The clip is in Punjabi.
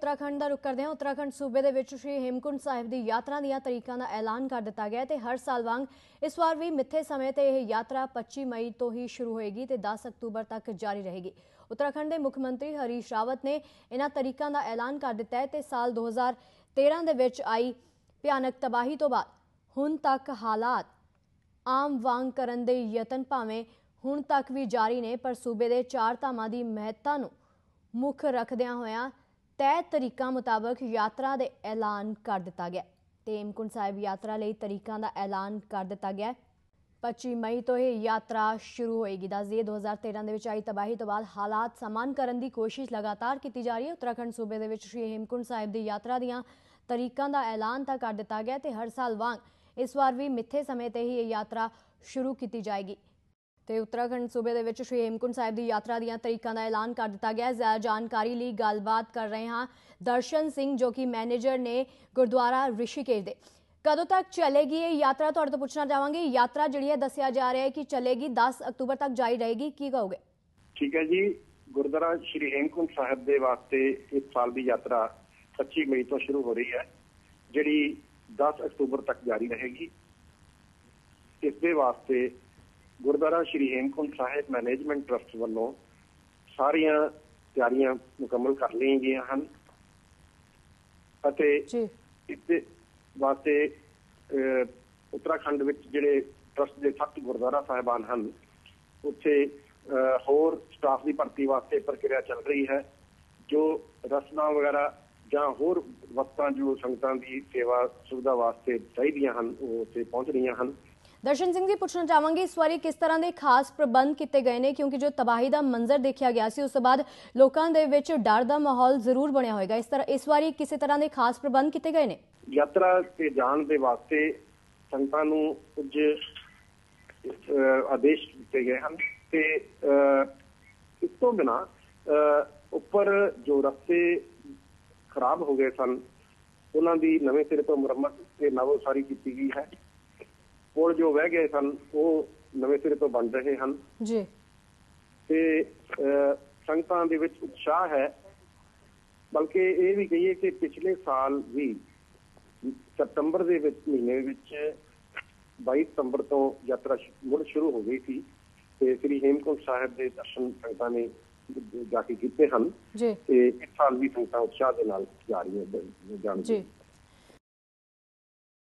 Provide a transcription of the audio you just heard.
ਉੱਤਰਾਖੰਡ ਦਾ ਰੁਕ ਕਰਦੇ ਹਾਂ ਉੱਤਰਾਖੰਡ ਸੂਬੇ ਦੇ ਵਿੱਚ ਸ਼੍ਰੀ ਹੇਮਕੁੰਟ ਸਾਹਿਬ ਦੀ ਯਾਤਰਾ ਦੀਆਂ ਤਰੀਕਾਂ ਦਾ ਐਲਾਨ ਕਰ ਦਿੱਤਾ ਗਿਆ ਹੈ ਤੇ ਹਰ ਸਾਲ ਵਾਂਗ ਇਸ ਵਾਰ ਵੀ ਮਿੱਥੇ ਸਮੇਂ ਤੇ ਇਹ ਯਾਤਰਾ 25 ਮਈ ਤੋਂ ਹੀ ਸ਼ੁਰੂ ਹੋਏਗੀ ਤੇ 10 ਅਕਤੂਬਰ ਤੱਕ ਜਾਰੀ ਰਹੇਗੀ। ਉੱਤਰਾਖੰਡ ਦੇ ਮੁੱਖ ਮੰਤਰੀ ਹਰੀਸ਼ ਰਾਵਤ ਨੇ ਇਹਨਾਂ ਤਰੀਕਾਂ ਦਾ ਐਲਾਨ ਕਰ ਦਿੱਤਾ ਹੈ ਤੇ ਸਾਲ 2013 ਦੇ ਵਿੱਚ ਆਈ ਭਿਆਨਕ ਤਬਾਹੀ ਤੋਂ ਬਾਅਦ ਹੁਣ ਤੱਕ ਹਾਲਾਤ ਆਮ ਵਾਂਗ ਕਰਨ ਦੇ ਯਤਨ ਭਾਵੇਂ ਹੁਣ ਤੱਕ ਵੀ ਜਾਰੀ ਨੇ, ਪਰ ਸੂਬੇ ਦੇ ਚਾਰ ਧਾਮਾਂ ਦੀ ਮਹੱਤਤਾ ਨੂੰ ਮੁੱਖ ਰੱਖਦਿਆਂ ਹੋਇਆਂ ਤੈਅ ਤਰੀਕਾਂ ਮੁਤਾਬਕ ਯਾਤਰਾ ਦੇ ਐਲਾਨ ਕਰ ਦਿੱਤਾ ਗਿਆ। ਤੇ ਹੇਮਕੁੰਟ ਸਾਹਿਬ ਯਾਤਰਾ ਲਈ ਤਰੀਕਾਂ ਦਾ ਐਲਾਨ ਕਰ ਦਿੱਤਾ ਗਿਆ। 25 ਮਈ ਤੋਂ ਇਹ ਯਾਤਰਾ ਸ਼ੁਰੂ ਹੋਏਗੀ। ਦੱਸ ਦਈਏ 2013 ਦੇ ਵਿੱਚ ਆਈ ਤਬਾਹੀ ਤੋਂ ਬਾਅਦ ਹਾਲਾਤ ਸਮਾਨ ਕਰਨ ਦੀ ਕੋਸ਼ਿਸ਼ ਲਗਾਤਾਰ ਕੀਤੀ ਜਾ ਰਹੀ ਹੈ। ਉੱਤਰਾਖੰਡ ਸੂਬੇ ਦੇ ਵਿੱਚ ਸ਼੍ਰੀ ਹੇਮਕੁੰਟ ਸਾਹਿਬ ਦੀ ਯਾਤਰਾ ਦੀਆਂ ਤਰੀਕਾਂ ਦਾ ਐਲਾਨ ਤਾਂ ਕਰ ਦਿੱਤਾ ਗਿਆ ਤੇ ਹਰ ਸਾਲ ਵਾਂਗ ਇਸ ਵਾਰ ਵੀ ਮਿੱਥੇ ਸਮੇਂ ਤੇ ਹੀ ਇਹ ਯਾਤਰਾ ਸ਼ੁਰੂ ਕੀਤੀ ਜਾਏਗੀ। ਤੇ ਉੱਤਰਾਖੰਡ ਸੂਬੇ ਦੇ ਵਿੱਚ ਸ਼੍ਰੀ ਹੇਮਕੁੰਟ ਸਾਹਿਬ ਦੀ ਯਾਤਰਾ ਦੀਆਂ ਤਰੀਕਾਂ ਦਾ ਐਲਾਨ ਕਰ ਦਿੱਤਾ ਗਿਆ। ਹੈ ਜ਼ਿਆਦਾ ਜਾਣਕਾਰੀ ਲਈ ਗੱਲਬਾਤ ਕਰ ਰਹੇ ਹਾਂ ਦਰਸ਼ਨ ਸਿੰਘ, ਜੋ ਕਿ ਮੈਨੇਜਰ ਨੇ ਗੁਰਦੁਆਰਾ ਰਿਸ਼ੀਕੇਸ਼ ਦੇ। ਕਦੋਂ ਤੱਕ ਚੱਲੇਗੀ ਇਹ ਯਾਤਰਾ? ਤੁਹਾਡੇ ਤੋਂ ਪੁੱਛਣਾ ਚਾਹਾਂਗੇ। ਯਾਤਰਾ ਜਿਹੜੀ ਹੈ, ਦੱਸਿਆ ਜਾ ਰਿਹਾ ਹੈ ਕਿ ਚੱਲੇਗੀ 10 ਅਕਤੂਬਰ ਤੱਕ ਜਾਰੀ ਰਹੇਗੀ। ਕੀ ਕਹੋਗੇ? ਠੀਕ ਹੈ ਜੀ। ਗੁਰਦੁਆਰਾ ਸ਼੍ਰੀ ਹੇਮਕੁੰਟ ਸਾਹਿਬ ਦੇ ਵਾਸਤੇ ਇਸ ਸਾਲ ਦੀ ਯਾਤਰਾ 25 ਮਈ ਤੋਂ ਸ਼ੁਰੂ ਹੋ ਰਹੀ ਹੈ, ਜਿਹੜੀ 10 ਅਕਤੂਬਰ ਤੱਕ ਜਾਰੀ ਰਹੇਗੀ। ਇਸ ਦੇ ਵਾਸਤੇ ਗੁਰਦੁਆਰਾ ਸ਼੍ਰੀ ਹੇਮਕੁੰਟ ਸਾਹਿਬ ਮੈਨੇਜਮੈਂਟ ਟਰਸਟ ਵੱਲੋਂ ਸਾਰੀਆਂ ਤਿਆਰੀਆਂ ਮੁਕੰਮਲ ਕਰ ਲਈਆਂ ਗਈਆਂ ਹਨ। ਅਤੇ ਜੀ। ਇਸ ਵਾਸਤੇ ਉੱਤਰਾਖੰਡ ਵਿੱਚ ਜਿਹੜੇ ਟਰਸਟ ਦੇ ਸੱਤ ਗੁਰਦੁਆਰਾ ਸਾਹਿਬਾਨ ਹਨ ਉੱਥੇ ਹੋਰ ਸਟਾਫ ਦੀ ਭਰਤੀ ਵਾਸਤੇ ਪ੍ਰਕਿਰਿਆ ਚੱਲ ਰਹੀ ਹੈ ਜੋ ਰਸਨਾ ਵਗੈਰਾ ਜਾਂ ਹੋਰ ਵਸਤਾਂ ਜੋ ਸੰਗਤਾਂ ਦੀ ਸੇਵਾ ਸੁਵਿਧਾ ਵਾਸਤੇ ਚਾਹੀਦੀਆਂ ਹਨ ਉਹ ਉੱਥੇ ਪਹੁੰਚ ਰਹੀਆਂ ਹਨ। ਦਰਸ਼ਨ ਸਿੰਘ ਜੀ, ਪੁੱਛਣਾ ਚਾਹਾਂਗੇ ਇਸ ਵਾਰੀ ਕਿਸ ਤਰ੍ਹਾਂ ਦੇ ਖਾਸ ਪ੍ਰਬੰਧ ਕੀਤੇ ਗਏ ਨੇ? ਕਿਉਂਕਿ ਜੋ ਤਬਾਹੀ ਦਾ ਮੰਜ਼ਰ ਦੇਖਿਆ ਗਿਆ ਸੀ, ਉਸ ਤੋਂ ਬਾਅਦ ਲੋਕਾਂ ਦੇ ਵਿੱਚ ਡਰ ਦਾ ਮਾਹੌਲ ਜ਼ਰੂਰ ਬਣਿਆ ਹੋਵੇਗਾ ਇਸ ਤਰ੍ਹਾਂ, ਇਸ ਵਾਰੀ ਕਿਸੇ ਤਰ੍ਹਾਂ ਦੇ ਖਾਸ ਪ੍ਰਬੰਧ ਕੀਤੇ ਗਏ ਨੇ? ਯਾਤਰਾ ਤੇ ਜਾਣ ਦੇ ਵਾਸਤੇ ਸੰਗਤਾਂ ਨੂੰ ਕੁਝ ਆਦੇਸ਼ ਦਿੱਤੇ ਗਏ ਹਨ ਤੇ ਇਸ ਤੋਂ ਬਿਨਾ ਉੱਪਰ ਜੋ ਰਸਤੇ ਖਰਾਬ ਹੋ ਗਏ ਸਨ, ਉਹਨਾਂ ਦੀ ਨਵੇਂ ਸਿਰੇ ਤੋਂ ਮੁਰੰਮਤ ਤੇ ਨਵ ਉਸਾਰੀ ਕੀਤੀ ਗਈ ਹੈ। ਪੁਲ ਜੋ ਵਹਿ ਗਏ ਸਨ ਉਹ ਨਵੇਂ ਸਿਰੇ ਤੋਂ ਬਣ ਰਹੇ ਹਨ। ਜੀ। ਤੇ ਸੰਗਤਾਂ ਦੇ ਵਿੱਚ ਉਤਸ਼ਾਹ ਹੈ। ਬਲਕਿ ਇਹ ਵੀ ਕਹੀਏ ਕਿ ਪਿਛਲੇ ਸਾਲ ਵੀ ਸਤੰਬਰ ਦੇ ਵਿੱਚ ਮਹੀਨੇ ਵਿੱਚ 22 ਸਤੰਬਰ ਤੋਂ ਯਾਤਰਾ ਮੁੜ ਸ਼ੁਰੂ ਹੋ ਗਈ ਸੀ। ਤੇ ਸ੍ਰੀ ਹੇਮਕੁੰਟ ਸਾਹਿਬ ਦੇ ਦਰਸ਼ਨ ਸੰਗਤਾਂ ਨੇ ਜਾ ਕੇ ਕੀਤੇ ਹਨ। ਜੀ। ਤੇ ਇਸ ਸਾਲ ਵੀ ਸੰਗਤਾਂ ਉਤਸ਼ਾਹ ਦੇ ਨਾਲ ਜਾ ਰਹੀਆਂ ਜੀ।